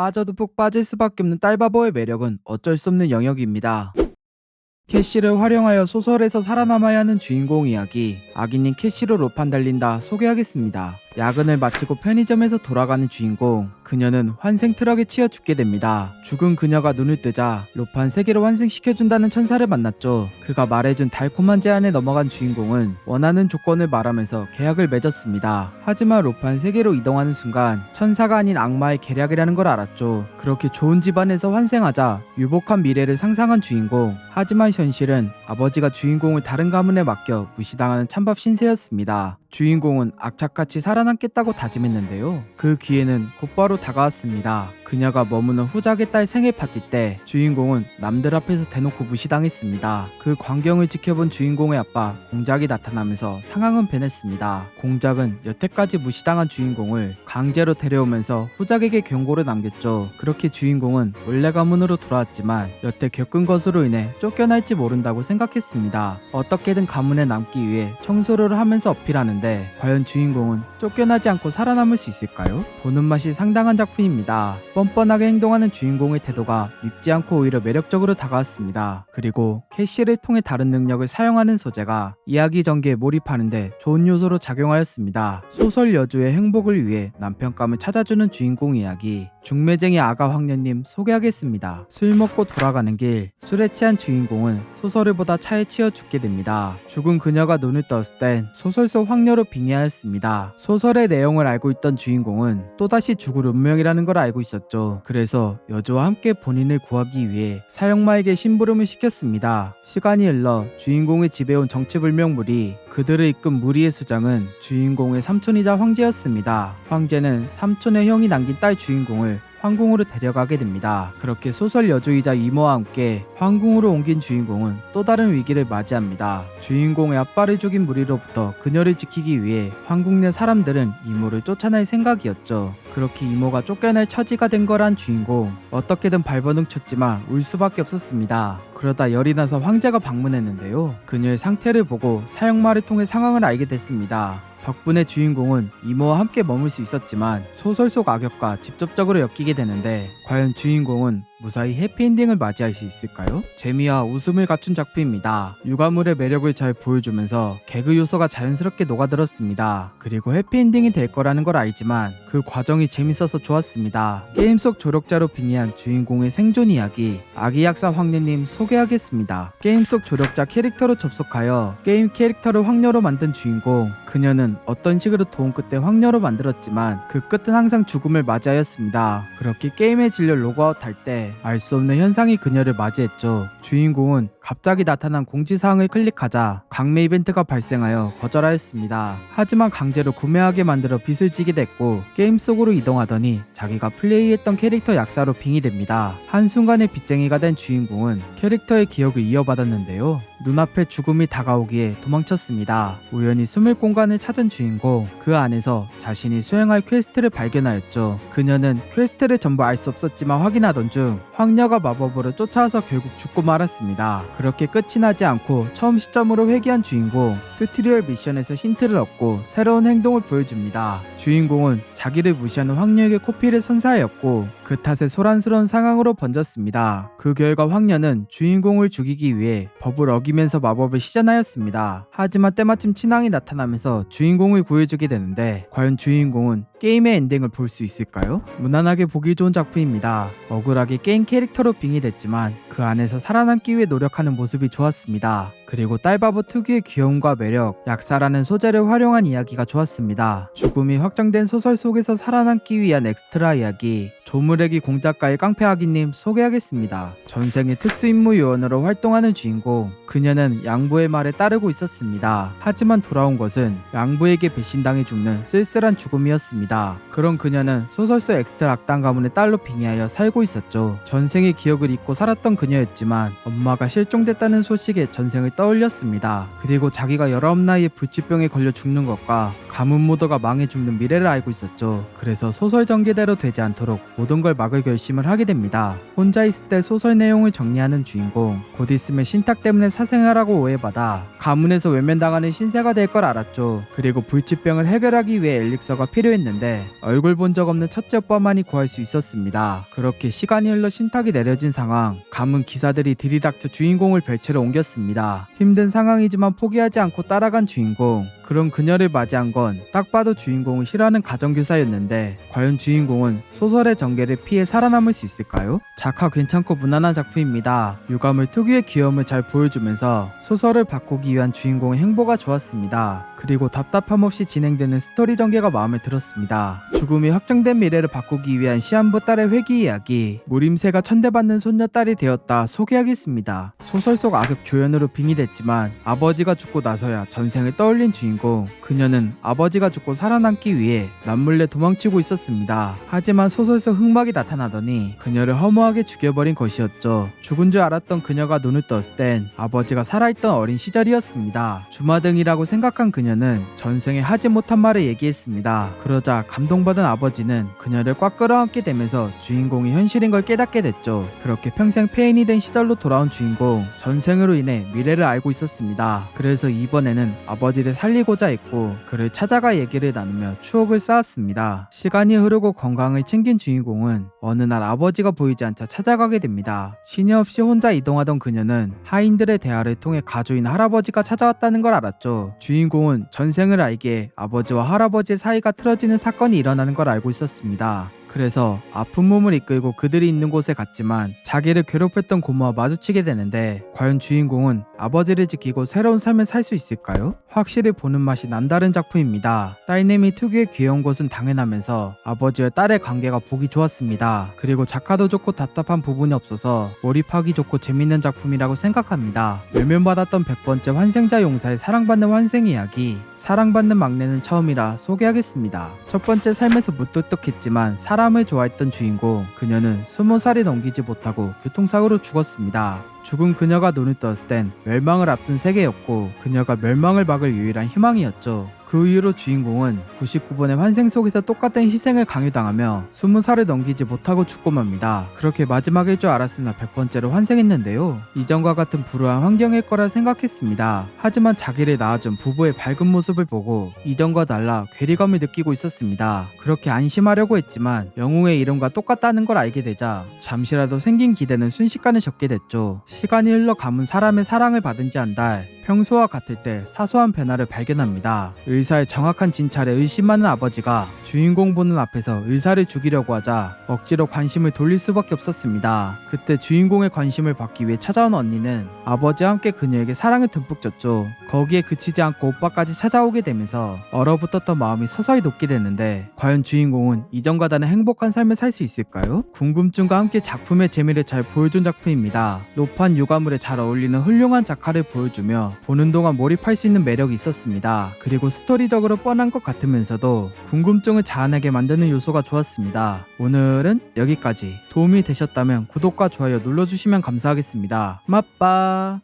빠져도 푹 빠질 수밖에 없는 딸바보의 매력은 어쩔 수 없는 영역입니다. 캐시를 활용하여 소설에서 살아남아야 하는 주인공 이야기 아기님 캐시로 로판 달린다 소개하겠습니다. 야근을 마치고 편의점에서 돌아가는 주인공 그녀는 환생 트럭에 치여 죽게 됩니다. 죽은 그녀가 눈을 뜨자 로판 세개를 환생시켜준다는 천사를 만났죠. 그가 말해준 달콤한 제안에 넘어간 주인공은 원하는 조건을 말하면서 계약을 맺었습니다. 하지만 로판 세개로 이동하는 순간 천사가 아닌 악마의 계략이라는 걸 알았죠. 그렇게 좋은 집안에서 환생하자 유복한 미래를 상상한 주인공 하지만 현실은 아버지가 주인공을 다른 가문에 맡겨 무시당하는 찬밥 신세였습니다. 주인공은 악착같이 살아남겠다고 다짐했는데요. 그 기회는 곧바로 다가왔습니다. 그녀가 머무는 후작의 딸 생일 파티 때 주인공은 남들 앞에서 대놓고 무시당했습니다. 그 광경을 지켜본 주인공의 아빠 공작이 나타나면서 상황은 변했습니다. 공작은 여태까지 무시당한 주인공을 강제로 데려오면서 후작에게 경고를 남겼죠. 그렇게 주인공은 원래 가문으로 돌아왔지만 여태 겪은 것으로 인해 쫓겨날지 모른다고 생각했습니다. 어떻게든 가문에 남기 위해 청소를 하면서 어필하는 데 과연 주인공은 쫓겨나지 않고 살아남을 수 있을까요? 보는 맛이 상당한 작품입니다. 뻔뻔하게 행동하는 주인공의 태도가 밉지 않고 오히려 매력적으로 다가왔습니다. 그리고 캐시를 통해 다른 능력을 사용하는 소재가 이야기 전개에 몰입하는데 좋은 요소로 작용하였습니다. 소설 여주의 행복을 위해 남편감을 찾아주는 주인공 이야기 중매쟁이 아가 황녀님 소개하겠습니다. 술 먹고 돌아가는 길 술에 취한 주인공은 소설을 보다 차에 치여 죽게 됩니다. 죽은 그녀가 눈을 떴을 땐 소설 속 황녀로 빙의하였습니다. 소설의 내용을 알고 있던 주인공은 또다시 죽을 운명이라는 걸 알고 있었죠. 그래서 여주와 함께 본인을 구하기 위해 사형마에게 심부름을 시켰습니다. 시간이 흘러 주인공의 집에 온 정치불명물이 그들을 이끈 무리의 수장은 주인공의 삼촌이자 황제였습니다. 황제는 삼촌의 형이 남긴 딸 주인공을 황궁으로 데려가게 됩니다. 그렇게 소설 여주이자 이모와 함께 황궁으로 옮긴 주인공은 또 다른 위기를 맞이합니다. 주인공의 아빠를 죽인 무리로부터 그녀를 지키기 위해 황궁 내 사람들은 이모를 쫓아낼 생각이었죠. 그렇게 이모가 쫓겨날 처지가 된 거란 주인공 어떻게든 발버둥 쳤지만 울 수밖에 없었습니다. 그러다 열이 나서 황제가 방문했는데요. 그녀의 상태를 보고 사형말을 통해 상황을 알게 됐습니다. 덕분에 주인공은 이모와 함께 머물 수 있었지만 소설 속 악역과 직접적으로 엮이게 되는데 과연 주인공은 무사히 해피엔딩을 맞이할 수 있을까요? 재미와 웃음을 갖춘 작품입니다. 육아물의 매력을 잘 보여주면서 개그 요소가 자연스럽게 녹아들었습니다. 그리고 해피엔딩이 될 거라는 걸 알지만 그 과정이 재밌어서 좋았습니다. 게임 속 조력자로 빙의한 주인공의 생존 이야기 아기 약사 황녀님 소개하겠습니다. 게임 속 조력자 캐릭터로 접속하여 게임 캐릭터를 황녀로 만든 주인공 그녀는 어떤 식으로 도움 끝에 황녀로 만들었지만 그 끝은 항상 죽음을 맞이하였습니다. 그렇게 게임의 진료 로그아웃 할때 알 수 없는 현상이 그녀를 맞이했죠. 주인공은 갑자기 나타난 공지사항을 클릭하자 강매 이벤트가 발생하여 거절하였습니다. 하지만 강제로 구매하게 만들어 빚을 지게 됐고 게임 속으로 이동하더니 자기가 플레이했던 캐릭터 약사로 빙의됩니다. 한순간에 빚쟁이가 된 주인공은 캐릭터의 기억을 이어받았는데요. 눈앞에 죽음이 다가오기에 도망쳤습니다. 우연히 숨을 공간을 찾은 주인공, 그 안에서 자신이 수행할 퀘스트를 발견하였죠. 그녀는 퀘스트를 전부 알 수 없었지만 확인하던 중 황녀가 마법으로 쫓아와서 결국 죽고 말았습니다. 그렇게 끝이 나지 않고 처음 시점으로 회귀한 주인공, 튜토리얼 미션에서 힌트를 얻고 새로운 행동을 보여줍니다. 주인공은 자기를 무시하는 황녀에게 코피를 선사하였고 그 탓에 소란스러운 상황으로 번졌습니다. 그 결과 황녀는 주인공을 죽이기 위해 법을 어기면서 마법을 시전하였습니다. 하지만 때마침 친왕이 나타나면서 주인공을 구해주게 되는데 과연 주인공은 게임의 엔딩을 볼 수 있을까요? 무난하게 보기 좋은 작품입니다. 억울하게 게임 캐릭터로 빙의됐지만 그 안에서 살아남기 위해 노력하는 모습이 좋았습니다. 그리고 딸바보 특유의 귀여움과 매력, 약사라는 소재를 활용한 이야기가 좋았습니다. 죽음이 확정된 소설 속에서 살아남기 위한 엑스트라 이야기, 조무래기 공작가의 깡패아기님 소개하겠습니다. 전생의 특수임무 요원으로 활동하는 주인공, 그녀는 양부의 말에 따르고 있었습니다. 하지만 돌아온 것은 양부에게 배신당해 죽는 쓸쓸한 죽음이었습니다. 그런 그녀는 소설 속 엑스트라 악당 가문의 딸로 빙의하여 살고 있었죠. 전생의 기억을 잊고 살았던 그녀였지만 엄마가 실종됐다는 소식에 전생을 떠올렸습니다. 그리고 자기가 19 나이에 불치병에 걸려 죽는 것과 가문 모두가 망해 죽는 미래를 알고 있었죠. 그래서 소설 전개대로 되지 않도록 모든 걸 막을 결심을 하게 됩니다. 혼자 있을 때 소설 내용을 정리하는 주인공 곧 있으면 신탁 때문에 사생활하고 오해받아 가문에서 외면당하는 신세가 될 걸 알았죠. 그리고 불치병을 해결하기 위해 엘릭서가 필요했는데 얼굴 본 적 없는 첫째 오빠만이 구할 수 있었습니다. 그렇게 시간이 흘러 신탁이 내려진 상황 가문 기사들이 들이닥쳐 주인공을 별채로 옮겼습니다. 힘든 상황이지만 포기하지 않고 따라간 주인공 그런 그녀를 맞이한 건 딱 봐도 주인공을 싫어하는 가정교사였는데 과연 주인공은 소설의 전개를 피해 살아남을 수 있을까요? 작화 괜찮고 무난한 작품입니다. 유감을 특유의 귀여움을 잘 보여주면서 소설을 바꾸기 위한 주인공의 행보가 좋았습니다. 그리고 답답함 없이 진행되는 스토리 전개가 마음에 들었습니다. 죽음이 확정된 미래를 바꾸기 위한 시한부 딸의 회귀 이야기 무림새가 천대받는 손녀딸이 되었다 소개하겠습니다. 소설 속 악역 조연으로 빙의됐지만 아버지가 죽고 나서야 전생을 떠올린 주인공 그녀는 아버지가 죽고 살아남기 위해 남몰래 도망치고 있었습니다. 하지만 소설 속 흑막이 나타나더니 그녀를 허무하게 죽여버린 것이었죠. 죽은 줄 알았던 그녀가 눈을 떴을 땐 아버지가 살아있던 어린 시절이었습니다. 주마등이라고 생각한 그녀는 전생에 하지 못한 말을 얘기했습니다. 그러자 감동받은 아버지는 그녀를 꽉 끌어안게 되면서 주인공이 현실인 걸 깨닫게 됐죠. 그렇게 평생 폐인이 된 시절로 돌아온 주인공 전생으로 인해 미래를 알고 있었습니다. 그래서 이번에는 아버지를 살리고 자 했고 그를 찾아가 얘기를 나누며 추억을 쌓았습니다. 시간이 흐르고 건강을 챙긴 주인공은 어느 날 아버지가 보이지 않자 찾아가게 됩니다. 신이 없이 혼자 이동하던 그녀는 하인들의 대화를 통해 가족인 할아버지가 찾아왔다는 걸 알았죠. 주인공은 전생을 알기에 아버지와 할아버지의 사이가 틀어지는 사건이 일어나는 걸 알고 있었습니다. 그래서 아픈 몸을 이끌고 그들이 있는 곳에 갔지만 자기를 괴롭혔던 고모와 마주치게 되는데 과연 주인공은 아버지를 지키고 새로운 삶을 살 수 있을까요? 확실히 보는 맛이 남다른 작품입니다. 딸내미 특유의 귀여운 것은 당연하면서 아버지와 딸의 관계가 보기 좋았습니다. 그리고 작화도 좋고 답답한 부분이 없어서 몰입하기 좋고 재밌는 작품이라고 생각합니다. 외면받았던 100번째 환생자 용사의 사랑받는 환생 이야기 사랑받는 막내는 처음이라 소개하겠습니다. 첫 번째 삶에서 무뚝뚝했지만 사 람을 좋아했던 주인공 그녀는 20살이 넘기지 못하고 교통사고로 죽었습니다. 죽은 그녀가 눈을 떴을 땐 멸망을 앞둔 세계였고 그녀가 멸망을 막을 유일한 희망이었죠. 그 이후로 주인공은 99번의 환생 속에서 똑같은 희생을 강요당하며 20살을 넘기지 못하고 죽고 맙니다. 그렇게 마지막일 줄 알았으나 100번째로 환생했는데요. 이전과 같은 불우한 환경일 거라 생각했습니다. 하지만 자기를 낳아준 부부의 밝은 모습을 보고 이전과 달라 괴리감을 느끼고 있었습니다. 그렇게 안심하려고 했지만 영웅의 이름과 똑같다는 걸 알게 되자 잠시라도 생긴 기대는 순식간에 적게 됐죠. 시간이 흘러 감은 사람의 사랑을 받은 지 한 달, 평소와 같을 때 사소한 변화를 발견합니다. 의 사의 정확한 진찰에 의심하는 아버지가 주인공 보는 앞에서 의사를 죽이려고 하자 억지로 관심을 돌릴 수밖에 없었습니다. 그때 주인공의 관심을 받기 위해 찾아온 언니는 아버지와 함께 그녀에게 사랑을 듬뿍 줬죠. 거기에 그치지 않고 오빠까지 찾아오게 되면서 얼어붙었던 마음이 서서히 녹게 되는데 과연 주인공은 이전과 다른 행복한 삶을 살 수 있을까요? 궁금증과 함께 작품의 재미를 잘 보여준 작품입니다. 노판 육아물에 잘 어울리는 훌륭한 작화를 보여주며 보는 동안 몰입할 수 있는 매력이 있었습니다. 그리고 스토리 적으로 뻔한 것 같으면서도 궁금증을 자아내게 만드는 요소가 좋았습니다. 오늘은 여기까지 도움이 되셨다면 구독과 좋아요 눌러주시면 감사하겠습니다. 맛빠